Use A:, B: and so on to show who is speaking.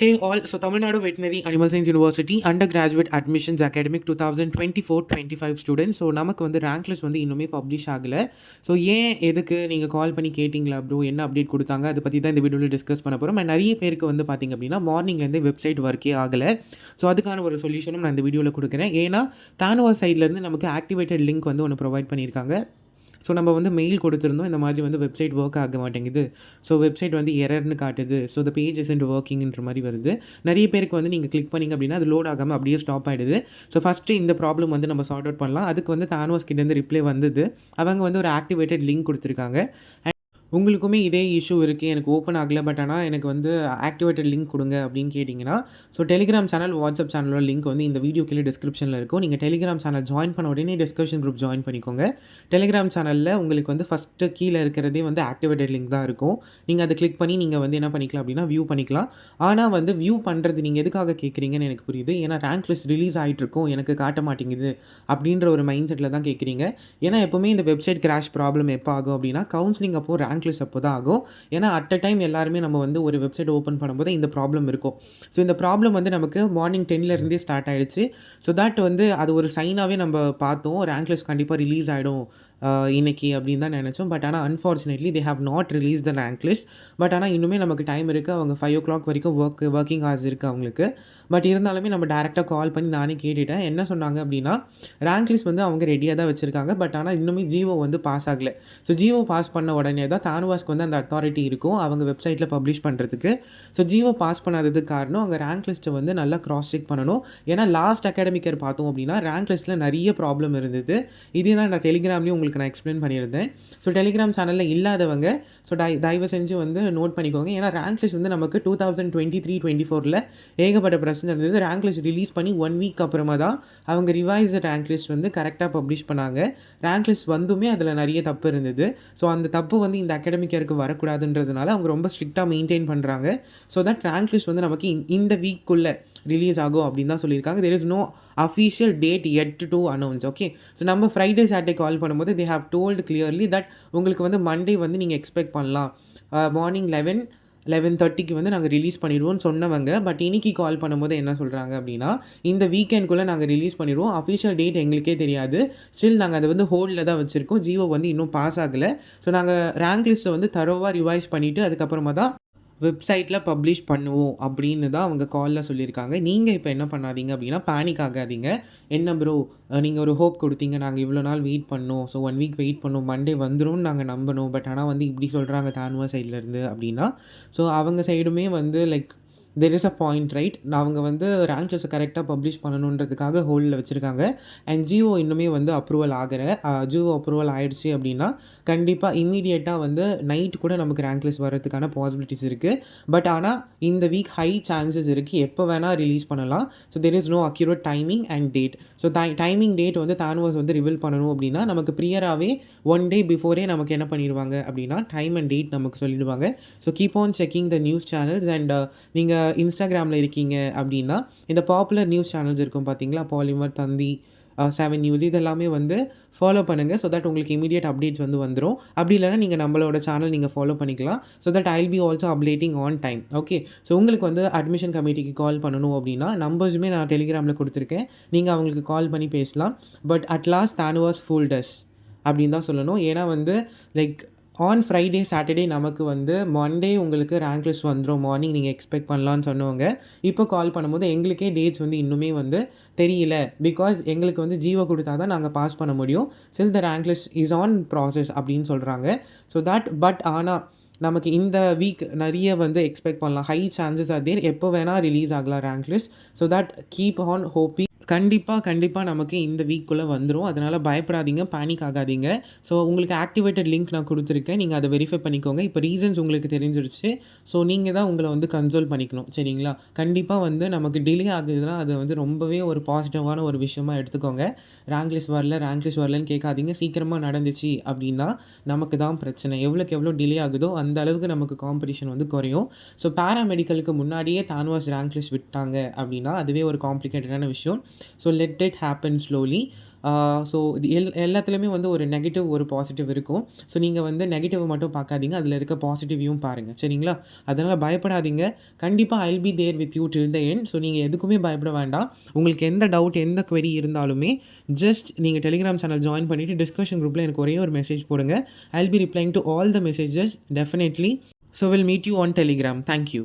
A: Hey all, so Tamil Nadu Veterinary Animal Science University undergraduate admissions academic 2024-25 students so நமக்கு வந்து rank list வந்து இன்னுமே publish ஆகலை. So ஏன் எதுக்கு நீங்கள் கால் பண்ணி கேட்டிங்களா ப்ரோ என்ன அப்டேட் கொடுத்தாங்க? அதை பற்றி தான் இந்த வீடியோவில் டிஸ்கஸ் பண்ண போகிறோம் அண்ட் நிறைய பேருக்கு வந்து பார்த்திங்க அப்படின்னா மார்னிங்லேருந்து வெப்சைட் ஒர்க்கே ஆகலை. ஸோ அதுக்கான ஒரு சொல்யூஷனும் நான் இந்த வீடியோவில் கொடுக்குறேன். ஏன்னா தானுவா சைட்லேருந்து நமக்கு ஆக்டிவேட்டட் லிங்க் வந்து ஒன்று ப்ரொவைட் பண்ணியிருக்காங்க ஸோ நம்ம வந்து மெயில் கொடுத்துருந்தோம். இந்த மாதிரி வந்து வெப்சைட் ஒர்க் ஆக மாட்டேங்குது. ஸோ வெப்சைட் வந்து எரர்னு காட்டுது. ஸோ த பேஜ் இஸ் ஒர்க்கிங்ன்ற மாதிரி வருது. நிறைய பேருக்கு வந்து நீங்கள் கிளிக் பண்ணிங்க அப்படின்னா அது லோட் ஆகாமல் அப்படியே ஸ்டாப் ஆகிடுது ஸோ ஃபஸ்ட்டு இந்த ப்ராப்ளம் வந்து நம்ம சார்ட் அவுட் பண்ணலாம். அதுக்கு வந்து தானோஸ் கிட்டேருந்து ரிப்ளை வந்தது. அவங்க வந்து ஒரு ஆக்டிவேட்டட் லிங்க் கொடுத்துருக்காங்க. உங்களுக்குமே இதே இஷ்யூ இருக்குது எனக்கு ஓப்பன் ஆகலை. பட் ஆனால் எனக்கு வந்து ஆக்டிவேட்டட் லிங்க் கொடுங்க அப்படின்னு கேட்டிங்கன்னா ஸோ டெலிகிராம் சேனல் வாட்ஸ்அப் சேனலோட லிங்க் வந்து இந்த வீடியோ கீழே டிஸ்கிரிப்ஷனில் இருக்கும். நீங்கள் டெலிகிராம் சேனல் ஜாயின் பண்ண உடனே டிஸ்கஷன் குரூப் ஜாயின் பண்ணிக்கோங்க. டெலிகிராம் சேனலில் உங்களுக்கு வந்து ஃபஸ்ட்டு கீழே இருக்கிறதே வந்து ஆக்டிவேட்டட் லிங்க் தான் இருக்கும். நீங்கள் அதை கிளிக் பண்ணி நீங்கள் வந்து என்ன பண்ணிக்கலாம் அப்படின்னா வியூ பண்ணிக்கலாம். ஆனால் வந்து வியூ பண்ணுறது நீங்கள் எதுக்காக கேட்குறீங்கன்னு எனக்கு புரியுது. ஏன்னா ரேங்க் லிஸ்ட் ரிலீஸ் ஆகிட்டு இருக்கும். எனக்கு காட்ட மாட்டேங்குது அப்படின்ற ஒரு மைண்ட் செட்டில் தான் கேட்குறீங்க ஏன்னா எப்போவுமே இந்த வெப்சைட் கிராஷ் ப்ராப்ளம் எப்போ ஆகும் அப்படின்னா கவுன்சிலிங் அப்போது ரேங்க் லிஸ்ட் அப்போ தான் ஆகும். ஏன்னா அட் அ டைம் எல்லாருமே நம்ம வந்து ஒரு வெப்சைட் ஓப்பன் பண்ணும்போது இந்த ப்ராப்ளம் இருக்கும். ஸோ இந்த ப்ராப்ளம் வந்து நமக்கு மார்னிங் டென்லேருந்தே ஸ்டார்ட் ஆகிடுச்சு ஸோ தட் வந்து அது ஒரு சைனாகவே நம்ம பார்த்தோம். ஒரு லிஸ்ட் கண்டிப்பாக ரிலீஸ் ஆகிடும் இன்னைக்கு அப்படின்னு தான் நினச்சோம். பட் ஆனால் unfortunately they have not release the rank list but ஆனால் இன்னுமே நமக்கு டைம் இருக்குது அவங்க ஃபைவ் ஓ கிளாக் வரைக்கும் ஒர்க் ஒர்க்கிங் ஹார்ஸ் இருக்குது அவங்களுக்கு. பட் இருந்தாலுமே நம்ம டேரெக்டாக கால் பண்ணி நானே கேட்டுட்டேன். என்ன சொன்னாங்க அப்படின்னா ரேங்க் லிஸ்ட் வந்து அவங்க ரெடியாக தான் வச்சுருக்காங்க. பட் ஆனால் இன்னுமே ஜியோ வந்து பாஸ் ஆகலை. ஸோ ஜியோ பாஸ் பண்ண உடனே தான் தானுவாஸ்க்கு வந்து அந்த அத்தாரிட்டி இருக்கும். அவங்க வெப்சைட்டில் பப்ளிஷ் பண்ணுறதுக்கு ஸோ ஜியோ பாஸ் பண்ணாததுக்கு காரணம் அங்கே ரேங்க் லிஸ்ட்டை வந்து நல்லா க்ராஸ் செக் பண்ணணும். ஏன்னா லாஸ்ட் அகாடமிக்கர் பார்த்தோம் அப்படின்னா ரேங்க் லிஸ்ட்டில் நிறைய ப்ராப்ளம் இருந்தது. இதே தான் நான் டெலிகிராம்லேயும் உங்களுக்கு நான் எக்ஸ்பிளைன் பண்ணியிருந்தேன். ஸோ டெலிகிராம் சேனலில் இல்லாதவங்க ஸோ டை தயவு செஞ்சு வந்து நோட் பண்ணிக்கோங்க. ஏன்னா ரேங்க் லிஸ்ட் வந்து நமக்கு two thousand twenty three twenty ஃபோரில் ஏகப்பட்ட பிரச்சனை இருந்தது. ரேங்க் லிஸ்ட் ரிலீஸ் பண்ணி ஒன் வீக் அப்புறமா தான் அவங்க ரிவைஸ் ரேங்க் லிஸ்ட் வந்து கரெக்டாக பப்ளிஷ் பண்ணாங்க. ரேங்க் லிஸ்ட் வந்துமே அதில் நிறைய தப்பு இருந்தது. ஸோ அந்த தப்பு வந்து இந்த அகாடமிக் இயருக்கு வரக்கூடாதுன்றதுனால அவங்க ரொம்ப ஸ்ட்ரிக்டாக மெயின்டைன் பண்ணுறாங்க ஸோ தட் ரேங்க் லிஸ்ட் வந்து நமக்கு இந்த- இந்த வீக்குள்ளே ரிலீஸ் ஆகும் அப்படின்னு தான் சொல்லியிருக்காங்க. There is no official date yet to announce okay so நம்ம ஃப்ரைடே சாட்டர்டே கால் பண்ணும்போது they have told clearly that உங்களுக்கு வந்து மண்டே வந்து நீங்கள் எக்ஸ்பெக்ட் பண்ணலாம். Uh, மார்னிங் லெவன் லெவன் தேர்ட்டிக்கு வந்து நாங்கள் ரிலீஸ் பண்ணிடுவோம்னு சொன்னவங்க. பட் இன்னைக்கு கால் பண்ணும்போது என்ன சொல்கிறாங்க அப்படின்னா இந்த வீக்கெண்ட்குள்ளே நாங்கள் ரிலீஸ் பண்ணிடுவோம். அஃபிஷியல் டேட் எங்களுக்கே தெரியாது. ஸ்டில் நாங்கள் அதை வந்து ஹோல்டில் தான் வச்சுருக்கோம். ஜியோ வந்து இன்னும் பாஸ் ஆகலை. ஸோ நாங்கள் ரேங்க் லிஸ்ட்டை வந்து தரோவாக ரிவைஸ் பண்ணிவிட்டு அதுக்கப்புறமா தான் வெப்சைட்டில் பப்ளிஷ் பண்ணுவோம் அப்படின்னு தான் அவங்க காலில் சொல்லியிருக்காங்க. நீங்கள் இப்போ என்ன பண்ணாதீங்க அப்படின்னா பேனிக் ஆகாதீங்க. என்ன ப்ரோ நீங்கள் ஒரு ஹோப் கொடுத்தீங்க. நாங்கள் இவ்வளோ நாள் வெயிட் பண்ணோம். ஸோ ஒன் வீக் வெயிட் பண்ணோம். மண்டே வந்துடும் நாங்கள் நம்பணும். பட் ஆனால் வந்து இப்படி சொல்கிறாங்க தானுவா சைட்லேருந்து அப்படின்னா ஸோ அவங்க சைடுமே வந்து like there is a point right அவங்க வந்து ரேங்க் லிஸ்ட்டை கரெக்டாக பப்ளிஷ் பண்ணணுன்றதுக்காக ஹோல்டில் வச்சுருக்காங்க. அண்ட் ஜியோ இன்னுமே வந்து அப்ரூவல் ஆகிற ஜியோ அப்ரூவல் ஆகிடுச்சு அப்படின்னா கண்டிப்பாக இம்மீடியட்டாக வந்து நைட் கூட நமக்கு ரேங்க் லிஸ்ட் வர்றதுக்கான பாசிபிலிட்டிஸ் இருக்குது பட் ஆனால் இந்த வீக் ஹை சான்சஸ் இருக்குது எப்போ வேணால் ரிலீஸ் பண்ணலாம். So there is no accurate timing and date so timing date வந்து தானுவாஸ் வந்து ரிவீல் பண்ணணும் அப்படின்னா நமக்கு ப்ரியராகவே ஒன் டே பிஃபோரே நமக்கு என்ன பண்ணிடுவாங்க அப்படின்னா டைம் அண்ட் டேட் நமக்கு சொல்லிடுவாங்க. So keep on checking the news channels and நீங்கள் இன்ஸ்டாகிராமில் இருக்கீங்க அப்படின்னா இந்த பாப்புலர் நியூஸ் சேனல்ஸ் இருக்கும் பார்த்தீங்களா? பாலிமர் தந்தி செவன் நியூஸ் இதெல்லாமே வந்து ஃபாலோ பண்ணுங்கள் ஸோ தட் உங்களுக்கு இமீடியட் அப்டேட்ஸ் வந்து வந்துடும் அப்படி இல்லைனா நீங்கள் நம்மளோட சேனல் நீங்கள் ஃபாலோ பண்ணிக்கலாம். So that I'll be also updating on time okay so உங்களுக்கு வந்து அட்மிஷன் கமிட்டிக்கு கால் பண்ணணும் அப்படின்னா நம்பர்ஸுமே நான் டெலிகிராமில் கொடுத்துருக்கேன். நீங்கள் அவங்களுக்கு கால் பண்ணி பேசலாம். But at last was full does அப்படின்னு தான் சொல்லணும். ஏன்னா வந்து லைக் ஆன் ஃப்ரைடே சாட்டர்டே நமக்கு வந்து மண்டே உங்களுக்கு ரேங்க் லிஸ்ட் வந்துடும் மார்னிங் நீங்கள் எக்ஸ்பெக்ட் பண்ணலான்னு சொன்னவங்க. இப்போ கால் பண்ணும்போது எங்களுக்கே டேட்ஸ் வந்து இன்னுமே வந்து தெரியல. பிகாஸ் எங்களுக்கு வந்து ஜீவோ கொடுத்தா தான் நாங்கள் பாஸ் பண்ண முடியும். Still the rank list is on process அப்படின்னு சொல்கிறாங்க ஸோ தட் பட் ஆனால் நமக்கு இந்த வீக் நிறைய வந்து எக்ஸ்பெக்ட் பண்ணலாம். ஹை சான்சஸ் ஆர் தேர் எப்போ வேணால் ரிலீஸ் ஆகலாம் rank list so that keep on happy கண்டிப்பாக கண்டிப்பாக நமக்கு இந்த வீக்குள்ளே வந்துடும் அதனால் பயப்படாதீங்க பேனிக் ஆகாதீங்க. ஸோ உங்களுக்கு ஆக்டிவேட்டட் லிங்க் நான் கொடுத்துருக்கேன். நீங்கள் அதை வெரிஃபை பண்ணிக்கோங்க. இப்போ ரீசன்ஸ் உங்களுக்கு தெரிஞ்சிருச்சு. ஸோ நீங்கள் தான் உங்களை வந்து கன்சோல் பண்ணிக்கணும். சரிங்களா? கண்டிப்பாக வந்து நமக்கு டிலே ஆகுதுன்னா அது வந்து ரொம்பவே ஒரு பாசிட்டிவான ஒரு விஷயமா எடுத்துக்கோங்க. ரேங்க் லிஸ்ட் வரல ரேங்க் லிஸ்ட் வரலன்னு கேட்காதீங்க. சீக்கிரமாக நடந்துச்சு அப்படின்னா நமக்கு தான் பிரச்சனை. எவ்வளோக்கு எவ்வளோ டிலே ஆகுதோ அந்த அளவுக்கு நமக்கு காம்படிஷன் வந்து குறையும். ஸோ பேராமெடிக்கலுக்கு முன்னாடியே தான்வாஸ் ரேங்க் லிஸ்ட் விட்டாங்க அப்படின்னா அதுவே ஒரு காம்ப்ளிகேட்டடான விஷயம். So let it happen slowly so இது எல் எல்லாத்துலேயுமே வந்து ஒரு நெகட்டிவ் ஒரு பாசிட்டிவ் இருக்கும். ஸோ நீங்கள் வந்து நெகட்டிவ் மட்டும் பார்க்காதீங்க. அதில் இருக்க பாசிட்டிவையும் பாருங்கள் சரிங்களா? அதனால் பயப்படாதீங்க. கண்டிப்பாக I'll be there with you till the end so நீங்கள் எதுக்குமே பயப்பட வேண்டாம். உங்களுக்கு எந்த டவுட் எந்த கொரி இருந்தாலுமே ஜஸ்ட் நீங்கள் டெலிகிராம் சேனல் ஜாயின் பண்ணிவிட்டு டிஸ்கஷன் குரூப்பில் எனக்கு ஒரே ஒரு மெசேஜ் போடுங்க. I'll be replying to all the messages definitely so will meet you on Telegram thank you